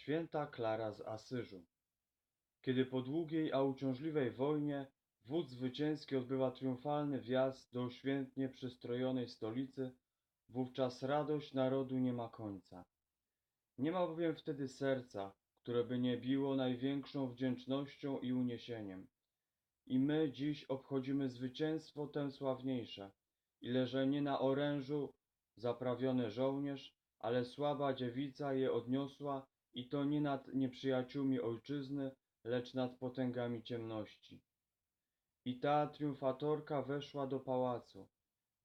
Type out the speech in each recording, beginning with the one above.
Święta Klara z Asyżu. Kiedy po długiej, a uciążliwej wojnie wódz zwycięski odbywa triumfalny wjazd do świętnie przystrojonej stolicy, wówczas radość narodu nie ma końca. Nie ma bowiem wtedy serca, które by nie biło największą wdzięcznością i uniesieniem. I my dziś obchodzimy zwycięstwo tem sławniejsze, ile że nie na orężu zaprawiony żołnierz, ale słaba dziewica je odniosła i to nie nad nieprzyjaciółmi ojczyzny, lecz nad potęgami ciemności. I ta triumfatorka weszła do pałacu,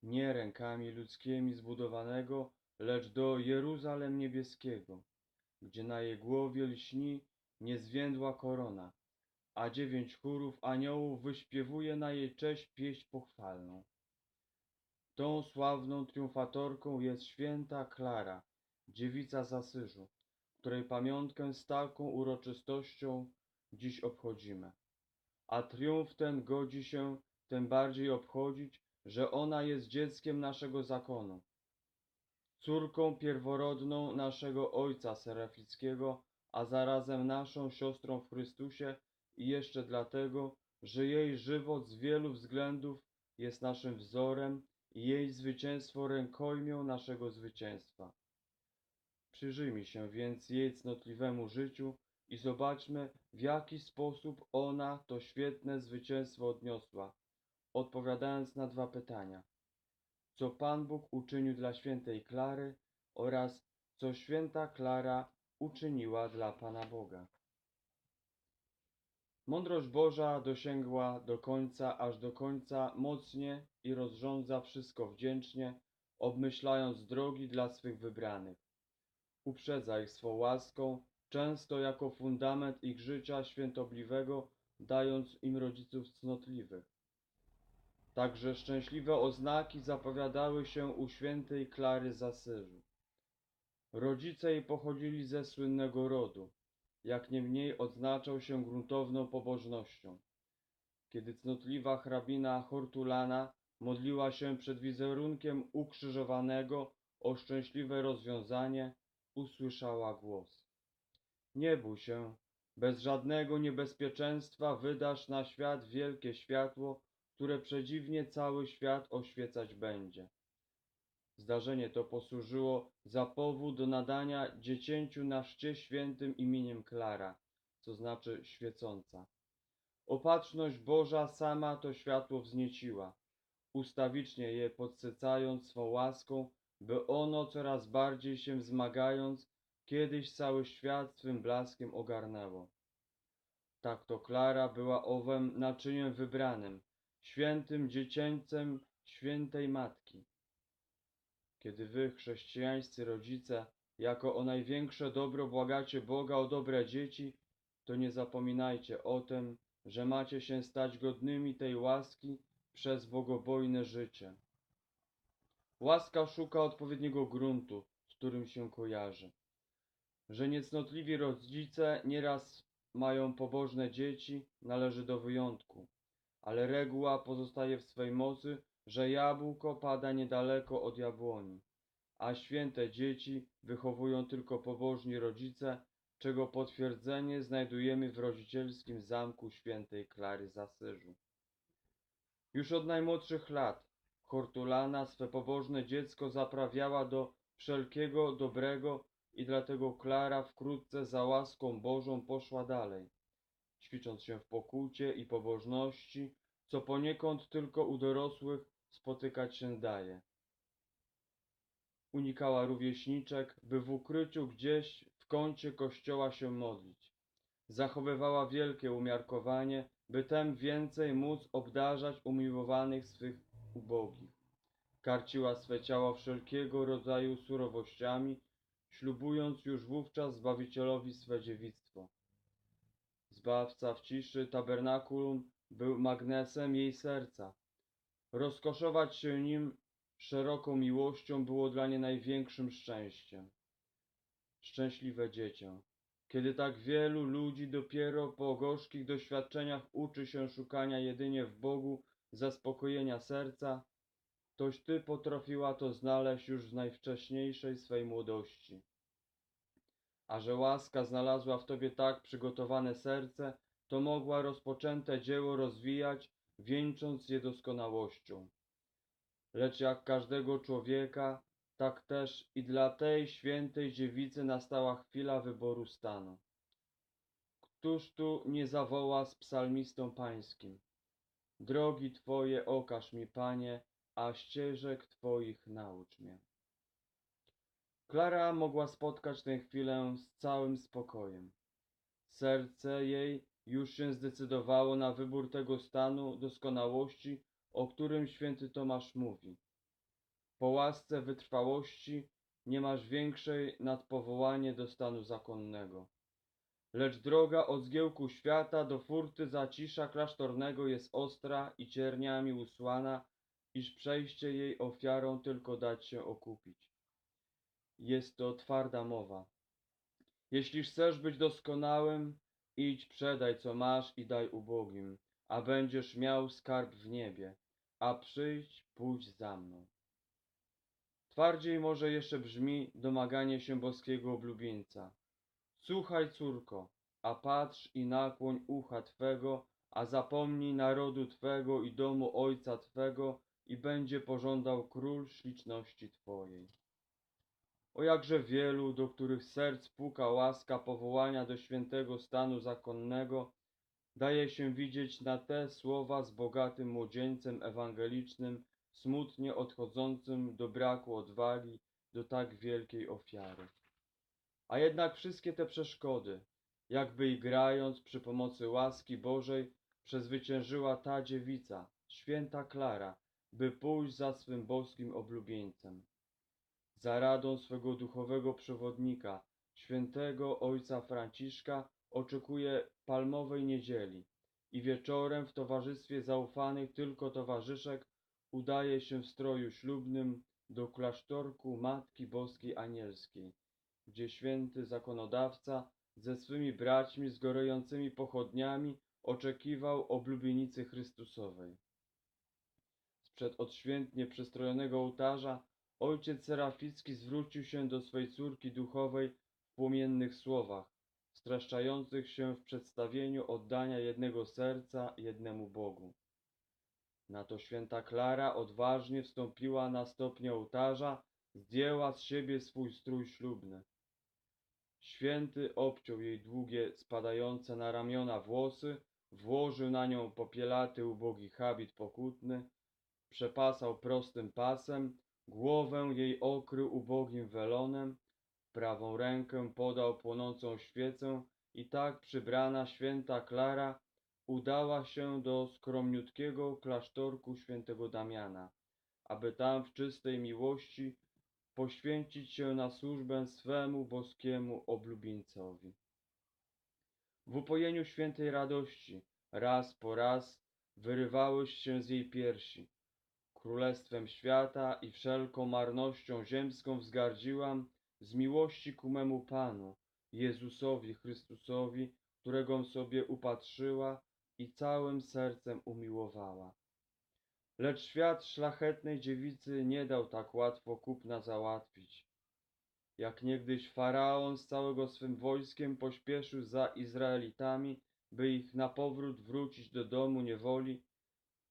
nie rękami ludzkimi zbudowanego, lecz do Jeruzalem niebieskiego, gdzie na jej głowie lśni niezwiędła korona, a dziewięć chórów aniołów wyśpiewuje na jej cześć pieśń pochwalną. Tą sławną triumfatorką jest święta Klara, dziewica z Asyżu, której pamiątkę z taką uroczystością dziś obchodzimy. A triumf ten godzi się tym bardziej obchodzić, że ona jest dzieckiem naszego zakonu, córką pierworodną naszego ojca Serafickiego, a zarazem naszą siostrą w Chrystusie i jeszcze dlatego, że jej żywot z wielu względów jest naszym wzorem i jej zwycięstwo rękojmią naszego zwycięstwa. Przyjrzyjmy się więc jej cnotliwemu życiu i zobaczmy, w jaki sposób ona to świetne zwycięstwo odniosła, odpowiadając na dwa pytania. Co Pan Bóg uczynił dla świętej Klary oraz co święta Klara uczyniła dla Pana Boga. Mądrość Boża dosięgła do końca, aż do końca mocnie i rozrządza wszystko wdzięcznie, obmyślając drogi dla swych wybranych. Uprzedza ich swą łaską, często jako fundament ich życia świętobliwego, dając im rodziców cnotliwych. Także szczęśliwe oznaki zapowiadały się u świętej Klary z. Rodzice jej pochodzili ze słynnego rodu, jak niemniej odznaczał się gruntowną pobożnością. Kiedy cnotliwa hrabina Hortulana modliła się przed wizerunkiem ukrzyżowanego o szczęśliwe rozwiązanie, usłyszała głos. Nie bój się, bez żadnego niebezpieczeństwa wydasz na świat wielkie światło, które przedziwnie cały świat oświecać będzie. Zdarzenie to posłużyło za powód do nadania dziecięciu na chrzcie świętym imieniem Klara, co znaczy świecąca. Opatrzność Boża sama to światło wznieciła, ustawicznie je podsycając swą łaską, by ono coraz bardziej się wzmagając, kiedyś cały świat swym blaskiem ogarnęło. Tak to Klara była owem naczyniem wybranym, świętym dziecięcem świętej Matki. Kiedy wy, chrześcijańscy rodzice, jako o największe dobro błagacie Boga o dobre dzieci, to nie zapominajcie o tym, że macie się stać godnymi tej łaski przez bogobojne życie. Łaska szuka odpowiedniego gruntu, z którym się kojarzy. Że niecnotliwi rodzice nieraz mają pobożne dzieci, należy do wyjątku, ale reguła pozostaje w swej mocy, że jabłko pada niedaleko od jabłoni, a święte dzieci wychowują tylko pobożni rodzice, czego potwierdzenie znajdujemy w rodzicielskim zamku świętej Klary z Asyżu. Już od najmłodszych lat Hortulana swe pobożne dziecko zaprawiała do wszelkiego dobrego i dlatego Klara wkrótce za łaską Bożą poszła dalej, ćwicząc się w pokucie i pobożności, co poniekąd tylko u dorosłych spotykać się daje. Unikała rówieśniczek, by w ukryciu gdzieś w kącie kościoła się modlić. Zachowywała wielkie umiarkowanie, by tem więcej móc obdarzać umiłowanych swych ubogich. Karciła swe ciało wszelkiego rodzaju surowościami, ślubując już wówczas Zbawicielowi swe dziewictwo. Zbawca w ciszy tabernakulum był magnesem jej serca. Rozkoszować się nim szeroką miłością było dla niej największym szczęściem. Szczęśliwe dziecię, kiedy tak wielu ludzi dopiero po gorzkich doświadczeniach uczy się szukania jedynie w Bogu zaspokojenia serca, toś ty potrafiła to znaleźć już w najwcześniejszej swej młodości. a że łaska znalazła w tobie tak przygotowane serce, to mogła rozpoczęte dzieło rozwijać, wieńcząc je doskonałością. Lecz jak każdego człowieka, tak też i dla tej świętej dziewicy nastała chwila wyboru stanu. Któż tu nie zawoła z psalmistą pańskim? Drogi Twoje okaż mi, Panie, a ścieżek Twoich naucz mnie. Klara mogła spotkać tę chwilę z całym spokojem. Serce jej już się zdecydowało na wybór tego stanu doskonałości, o którym święty Tomasz mówi. Po łasce wytrwałości nie masz większej nad powołanie do stanu zakonnego. Lecz droga od zgiełku świata do furty zacisza klasztornego jest ostra i cierniami usłana, iż przejście jej ofiarą tylko dać się okupić. Jest to twarda mowa. Jeśli chcesz być doskonałym, idź przedaj co masz i daj ubogim, a będziesz miał skarb w niebie, a przyjdź, pójdź za mną. Twardziej może jeszcze brzmi domaganie się boskiego oblubieńca. Słuchaj, córko, a patrz i nakłoń ucha Twego, a zapomnij narodu Twego i domu ojca Twego i będzie pożądał król śliczności Twojej. O jakże wielu, do których serc puka łaska powołania do świętego stanu zakonnego, daje się widzieć na te słowa z bogatym młodzieńcem ewangelicznym, smutnie odchodzącym do braku odwagi do tak wielkiej ofiary. A jednak wszystkie te przeszkody, jakby i grając przy pomocy łaski Bożej, przezwyciężyła ta dziewica, święta Klara, by pójść za swym boskim oblubieńcem. Za radą swego duchowego przewodnika, świętego ojca Franciszka, oczekuje palmowej niedzieli i wieczorem w towarzystwie zaufanych tylko towarzyszek udaje się w stroju ślubnym do klasztorku Matki Boskiej Anielskiej, gdzie święty zakonodawca ze swymi braćmi z gorejącymi pochodniami oczekiwał oblubienicy Chrystusowej. Sprzed odświętnie przystrojonego ołtarza ojciec Seraficki zwrócił się do swej córki duchowej w płomiennych słowach, streszczających się w przedstawieniu oddania jednego serca jednemu Bogu. Na to święta Klara odważnie wstąpiła na stopnie ołtarza, zdjęła z siebie swój strój ślubny. Święty obciął jej długie, spadające na ramiona włosy, włożył na nią popielaty ubogi habit pokutny, przepasał prostym pasem, głowę jej okrył ubogim welonem, prawą rękę podał płonącą świecę i tak przybrana święta Klara udała się do skromniutkiego klasztorku świętego Damiana, aby tam w czystej miłości poświęcić się na służbę swemu boskiemu oblubieńcowi. W upojeniu świętej radości raz po raz wyrywały się z jej piersi. Królestwem świata i wszelką marnością ziemską wzgardziłam z miłości ku memu Panu, Jezusowi Chrystusowi, którego sobie upatrzyła i całym sercem umiłowała. Lecz świat szlachetnej dziewicy nie dał tak łatwo kupna załatwić. Jak niegdyś faraon z całego swym wojskiem pośpieszył za Izraelitami, by ich na powrót wrócić do domu niewoli,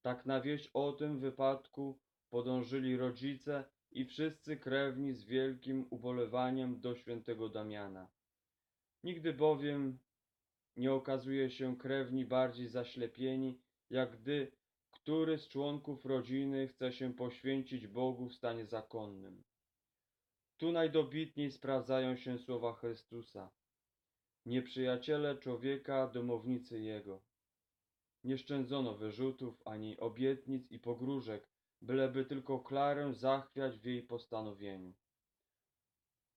tak na wieść o tym wypadku podążyli rodzice i wszyscy krewni z wielkim ubolewaniem do świętego Damiana. Nigdy bowiem nie okazuje się krewni bardziej zaślepieni, jak gdy który z członków rodziny chce się poświęcić Bogu w stanie zakonnym. Tu najdobitniej sprawdzają się słowa Chrystusa. Nieprzyjaciele człowieka, domownicy jego. Nie szczędzono wyrzutów ani obietnic i pogróżek, byleby tylko Klarę zachwiać w jej postanowieniu.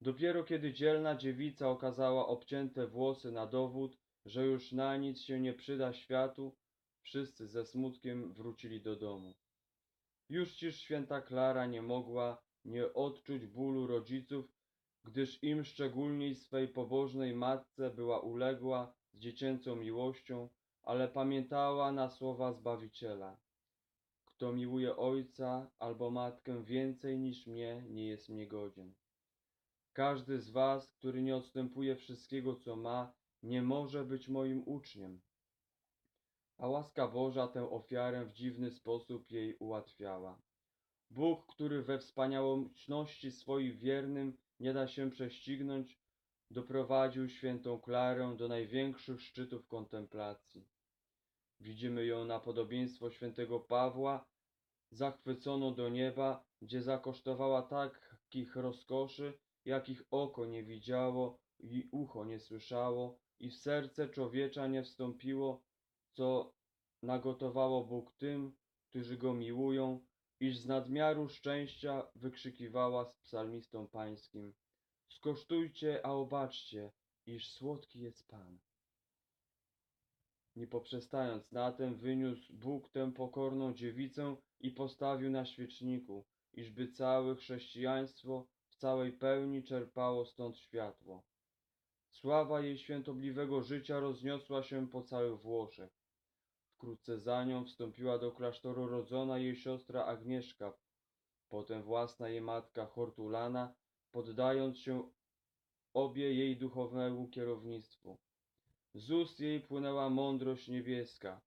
Dopiero kiedy dzielna dziewica okazała obcięte włosy na dowód, że już na nic się nie przyda światu, wszyscy ze smutkiem wrócili do domu. Już ciż święta Klara nie mogła nie odczuć bólu rodziców, gdyż im szczególniej swej pobożnej matce była uległa z dziecięcą miłością, ale pamiętała na słowa Zbawiciela. Kto miłuje ojca albo matkę więcej niż mnie, nie jest mnie godzien. Każdy z was, który nie odstępuje wszystkiego, co ma, nie może być moim uczniem. A łaska Boża tę ofiarę w dziwny sposób jej ułatwiała. Bóg, który we wspaniałości swoich wiernym nie da się prześcignąć, doprowadził świętą Klarę do największych szczytów kontemplacji. Widzimy ją na podobieństwo świętego Pawła, zachwyconą do nieba, gdzie zakosztowała takich rozkoszy, jakich oko nie widziało i ucho nie słyszało, i w serce człowiecza nie wstąpiło, co nagotowało Bóg tym, którzy go miłują, iż z nadmiaru szczęścia wykrzykiwała z psalmistą pańskim: Skosztujcie, a obaczcie, iż słodki jest Pan. Nie poprzestając na tym, wyniósł Bóg tę pokorną dziewicę i postawił na świeczniku, iżby całe chrześcijaństwo w całej pełni czerpało stąd światło. Sława jej świętobliwego życia rozniosła się po całych Włoszech. Wkrótce za nią wstąpiła do klasztoru rodzona jej siostra Agnieszka, potem własna jej matka Hortulana, poddając się obie jej duchownemu kierownictwu. Z ust jej płynęła mądrość niebieska.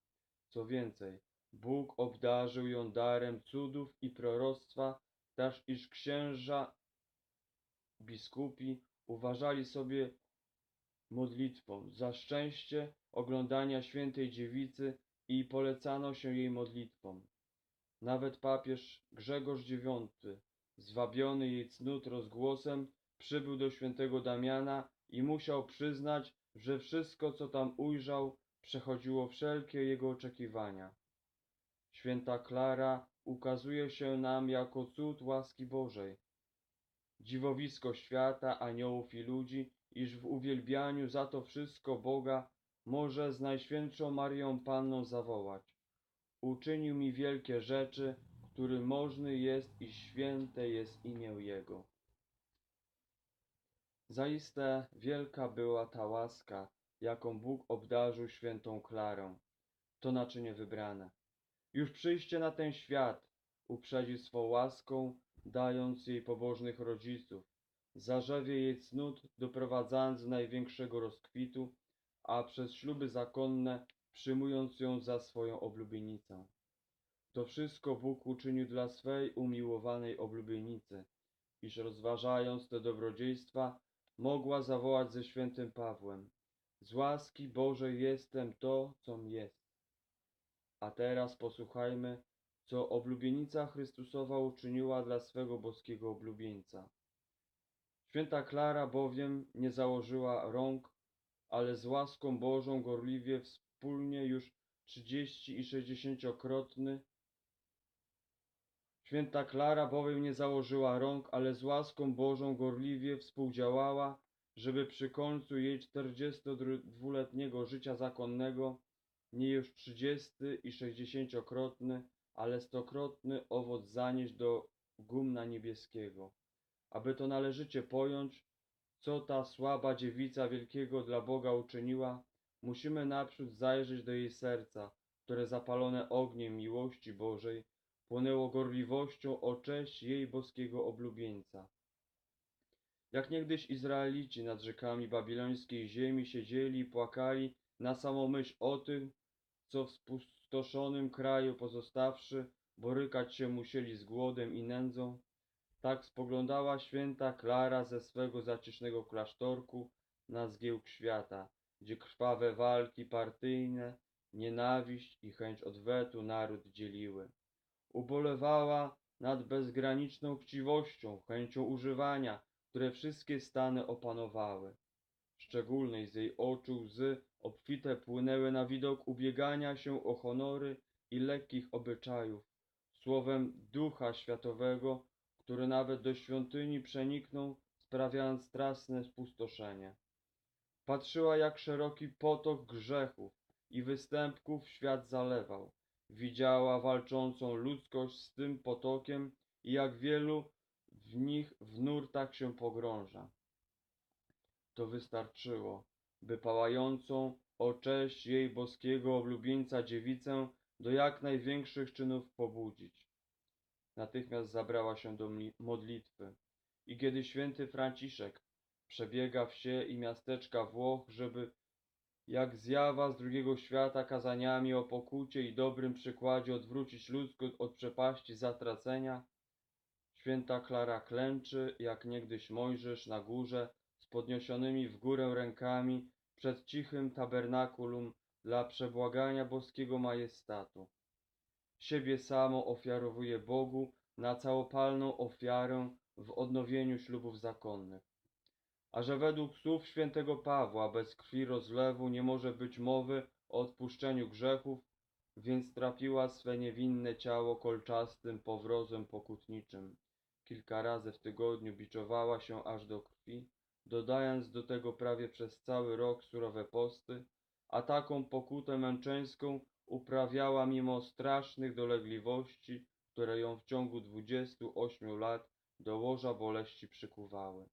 Co więcej, Bóg obdarzył ją darem cudów i proroctwa, tak iż księża biskupi uważali sobie modlitwą za szczęście oglądania świętej dziewicy i polecano się jej modlitwom. Nawet papież Grzegorz IX, zwabiony jej cnót rozgłosem, przybył do świętego Damiana i musiał przyznać, że wszystko, co tam ujrzał, przechodziło wszelkie jego oczekiwania. Święta Klara ukazuje się nam jako cud łaski Bożej, dziwowisko świata, aniołów i ludzi, iż w uwielbianiu za to wszystko Boga może z Najświętszą Marią Panną zawołać. Uczynił mi wielkie rzeczy, który możny jest i święte jest imię Jego. Zaiste wielka była ta łaska, jaką Bóg obdarzył świętą Klarę, to naczynie wybrane. Już przyjście na ten świat uprzedził swą łaską, dając jej pobożnych rodziców, zarzewie jej cnót doprowadzając do największego rozkwitu, a przez śluby zakonne przyjmując ją za swoją oblubienicę. To wszystko Bóg uczynił dla swej umiłowanej oblubienicy, iż rozważając te dobrodziejstwa, mogła zawołać ze świętym Pawłem: Z łaski Bożej jestem to, com jest. A teraz posłuchajmy, co oblubienica Chrystusowa uczyniła dla swego boskiego oblubieńca. Święta Klara bowiem nie założyła rąk, ale z łaską Bożą gorliwie wspólnie już trzydzieści i sześćdziesięciokrotny. Święta Klara bowiem nie założyła rąk, ale z łaską Bożą gorliwie współdziałała, żeby przy końcu jej czterdziestodwuletniego życia zakonnego nie już trzydziesty i sześćdziesięciokrotny, ale stokrotny owoc zanieść do gumna niebieskiego. Aby to należycie pojąć, co ta słaba dziewica wielkiego dla Boga uczyniła, musimy naprzód zajrzeć do jej serca, które zapalone ogniem miłości Bożej płonęło gorliwością o cześć jej boskiego oblubieńca. Jak niegdyś Izraelici nad rzekami babilońskiej ziemi siedzieli i płakali na samą myśl o tym, co w spustoszonym kraju pozostawszy, borykać się musieli z głodem i nędzą, tak spoglądała święta Klara ze swego zacisznego klasztorku na zgiełk świata, gdzie krwawe walki partyjne, nienawiść i chęć odwetu naród dzieliły. Ubolewała nad bezgraniczną chciwością, chęcią używania, które wszystkie stany opanowały. Szczególnej z jej oczu łzy obfite płynęły na widok ubiegania się o honory i lekkich obyczajów, słowem ducha światowego, który nawet do świątyni przeniknął, sprawiając straszne spustoszenie. Patrzyła, jak szeroki potok grzechów i występków świat zalewał. Widziała walczącą ludzkość z tym potokiem i jak wielu w nich w nurtach się pogrąża. To wystarczyło, by pałającą o cześć jej boskiego oblubieńca dziewicę do jak największych czynów pobudzić. Natychmiast zabrała się do modlitwy i kiedy święty Franciszek przebiega wsie i miasteczka Włoch, żeby jak zjawa z drugiego świata kazaniami o pokucie i dobrym przykładzie odwrócić ludzkość od przepaści zatracenia, święta Klara klęczy, jak niegdyś Mojżesz na górze, z podniesionymi w górę rękami przed cichym tabernakulum dla przebłagania boskiego majestatu. Siebie samo ofiarowuje Bogu na całopalną ofiarę w odnowieniu ślubów zakonnych. A że według słów świętego Pawła bez krwi rozlewu nie może być mowy o odpuszczeniu grzechów, więc trapiła swe niewinne ciało kolczastym powrozem pokutniczym. Kilka razy w tygodniu biczowała się aż do krwi, dodając do tego prawie przez cały rok surowe posty, a taką pokutę męczeńską uprawiała mimo strasznych dolegliwości, które ją w ciągu 28 lat do łoża boleści przykuwały.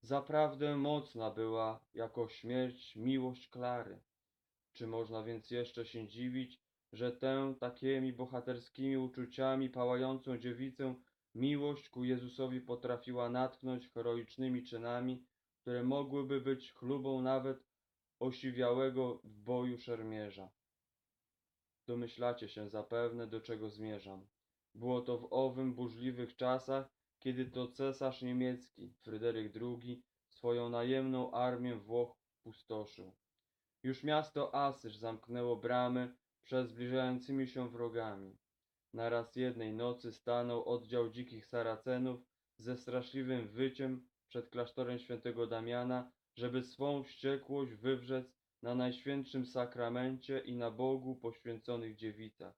Zaprawdę mocna była jako śmierć miłość Klary. Czy można więc jeszcze się dziwić, że tę takimi bohaterskimi uczuciami pałającą dziewicę miłość ku Jezusowi potrafiła natknąć heroicznymi czynami, które mogłyby być chlubą nawet osiwiałego w boju szermierza. Domyślacie się zapewne, do czego zmierzam. Było to w owym burzliwych czasach, kiedy to cesarz niemiecki, Fryderyk II, swoją najemną armię Włoch pustoszył. Już miasto Asyż zamknęło bramy przed zbliżającymi się wrogami. Naraz jednej nocy stanął oddział dzikich Saracenów ze straszliwym wyciem przed klasztorem świętego Damiana, żeby swą wściekłość wywrzec na najświętszym sakramencie i na Bogu poświęconych dziewicach.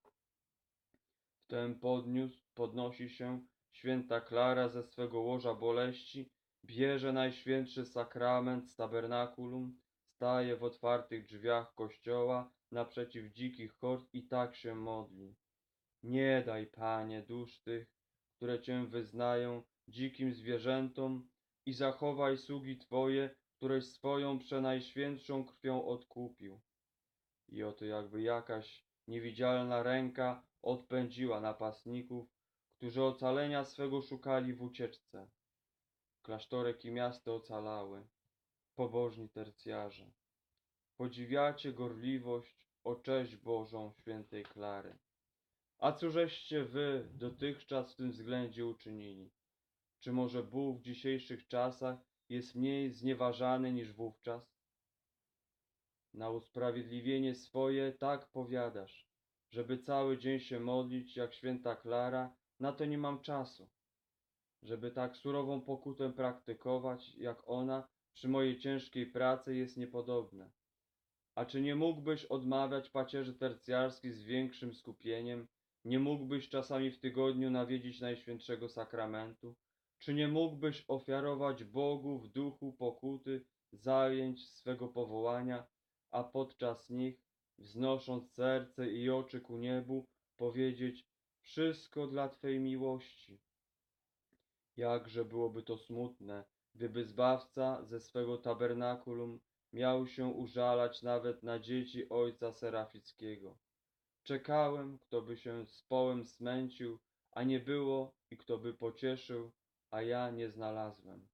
Wtem podniósł, podnosi się święta Klara ze swego łoża boleści, bierze najświętszy sakrament z tabernakulum, staje w otwartych drzwiach kościoła naprzeciw dzikich hord i tak się modli. Nie daj, Panie, dusz tych, które Cię wyznają, dzikim zwierzętom i zachowaj sługi Twoje, któreś swoją przenajświętszą krwią odkupił. I oto jakby jakaś niewidzialna ręka odpędziła napastników, którzy ocalenia swego szukali w ucieczce. Klasztorek i miasto ocalały, pobożni tercjarze. Podziwiacie gorliwość, o cześć Bożą świętej Klary. A cóżeście wy dotychczas w tym względzie uczynili? Czy może Bóg w dzisiejszych czasach jest mniej znieważany niż wówczas? Na usprawiedliwienie swoje tak powiadasz, żeby cały dzień się modlić jak święta Klara, na to nie mam czasu. Żeby tak surową pokutę praktykować jak ona przy mojej ciężkiej pracy jest niepodobne. A czy nie mógłbyś odmawiać pacierzy tercjarskiej z większym skupieniem? Nie mógłbyś czasami w tygodniu nawiedzić Najświętszego Sakramentu? Czy nie mógłbyś ofiarować Bogu w duchu pokuty zajęć swego powołania, a podczas nich, wznosząc serce i oczy ku niebu, powiedzieć wszystko dla Twej miłości? Jakże byłoby to smutne, gdyby Zbawca ze swego tabernakulum miał się użalać nawet na dzieci ojca Serafickiego. Czekałem, kto by się z połem smęcił, a nie było i kto by pocieszył, a ja nie znalazłem.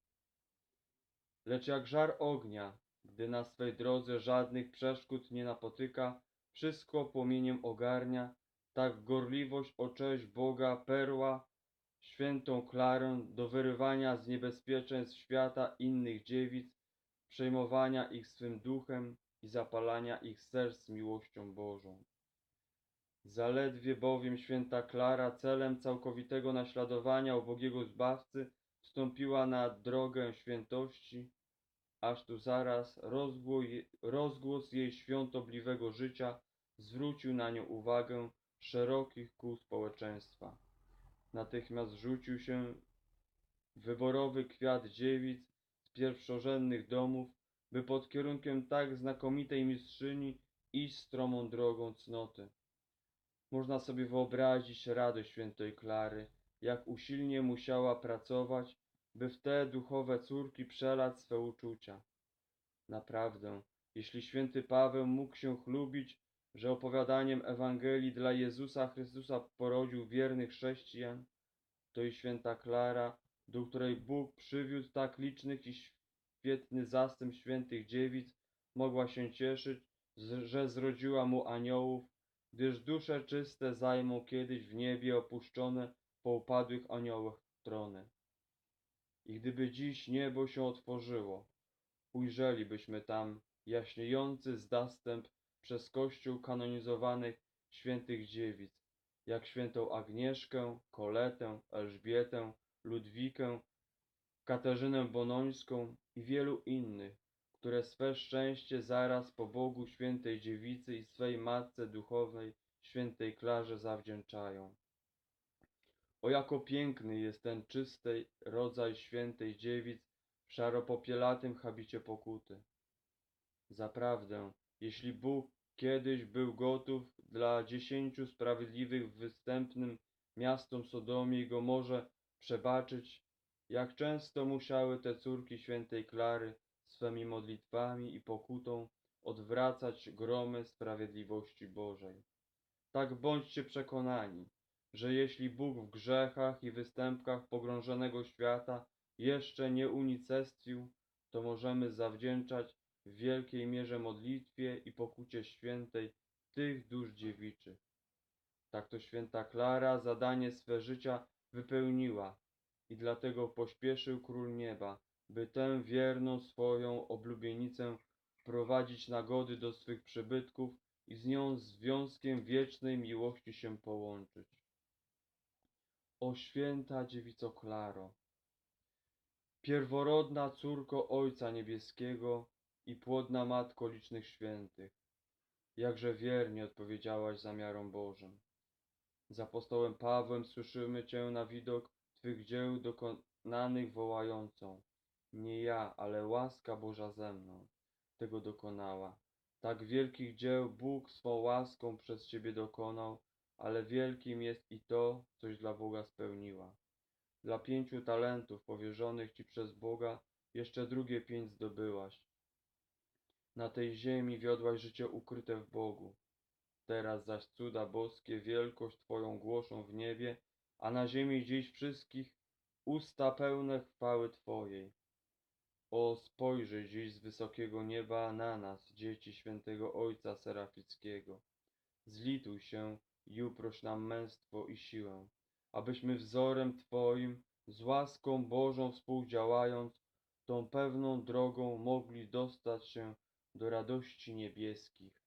Lecz jak żar ognia, gdy na swej drodze żadnych przeszkód nie napotyka, wszystko płomieniem ogarnia, tak gorliwość o cześć Boga perła, świętą Klarę do wyrywania z niebezpieczeństw świata innych dziewic, przejmowania ich swym duchem i zapalania ich serc miłością Bożą. Zaledwie bowiem święta Klara celem całkowitego naśladowania ubogiego Zbawcy wstąpiła na drogę świętości, aż tu zaraz rozgłos, rozgłos jej świątobliwego życia zwrócił na nią uwagę szerokich kół społeczeństwa. Natychmiast rzucił się wyborowy kwiat dziewic z pierwszorzędnych domów, by pod kierunkiem tak znakomitej mistrzyni iść stromą drogą cnoty. Można sobie wyobrazić radość świętej Klary, jak usilnie musiała pracować, by w te duchowe córki przelać swe uczucia. Naprawdę, jeśli święty Paweł mógł się chlubić, że opowiadaniem Ewangelii dla Jezusa Chrystusa porodził wiernych chrześcijan, to i święta Klara do której Bóg przywiózł tak licznych i świetny zastęp świętych dziewic, mogła się cieszyć, że zrodziła mu aniołów, gdyż dusze czyste zajmą kiedyś w niebie opuszczone po upadłych aniołach trony. I gdyby dziś niebo się otworzyło, ujrzelibyśmy tam jaśniejący zastęp przez Kościół kanonizowanych świętych dziewic, jak świętą Agnieszkę, Koletę, Elżbietę, Ludwikę, Katarzynę Bonońską i wielu innych, które swe szczęście zaraz po Bogu świętej dziewicy i swej matce duchowej świętej Klarze zawdzięczają. O jako piękny jest ten czysty rodzaj świętej dziewic w szaropopielatym habicie pokuty. Zaprawdę, jeśli Bóg kiedyś był gotów dla dziesięciu sprawiedliwych w występnym miastom Sodomie i Gomorze przebaczyć, jak często musiały te córki świętej Klary swymi modlitwami i pokutą odwracać gromy sprawiedliwości Bożej. Tak bądźcie przekonani, że jeśli Bóg w grzechach i występkach pogrążonego świata jeszcze nie unicestwił, to możemy zawdzięczać w wielkiej mierze modlitwie i pokucie świętej tych dusz dziewiczych. Tak to święta Klara zadanie swe życia wypełniła i dlatego pośpieszył Król Nieba, by tę wierną swoją oblubienicę wprowadzić na gody do swych przybytków i z nią związkiem wiecznej miłości się połączyć. O święta dziewico Klaro, pierworodna córko Ojca Niebieskiego i płodna matko licznych świętych, jakże wiernie odpowiedziałaś zamiarom Bożym. Z apostołem Pawłem słyszymy Cię na widok Twych dzieł dokonanych wołającą Nie ja, ale łaska Boża ze mną tego dokonała. Tak wielkich dzieł Bóg swą łaską przez Ciebie dokonał, ale wielkim jest i to, coś dla Boga spełniła. Dla pięciu talentów powierzonych Ci przez Boga jeszcze drugie pięć zdobyłaś. Na tej ziemi wiodłaś życie ukryte w Bogu. Teraz zaś cuda boskie wielkość Twoją głoszą w niebie, a na ziemi dziś wszystkich usta pełne chwały Twojej. O, spojrzyj dziś z wysokiego nieba na nas, dzieci świętego Ojca Serafickiego. Zlituj się i uproś nam męstwo i siłę, abyśmy wzorem Twoim, z łaską Bożą współdziałając, tą pewną drogą mogli dostać się do radości niebieskich.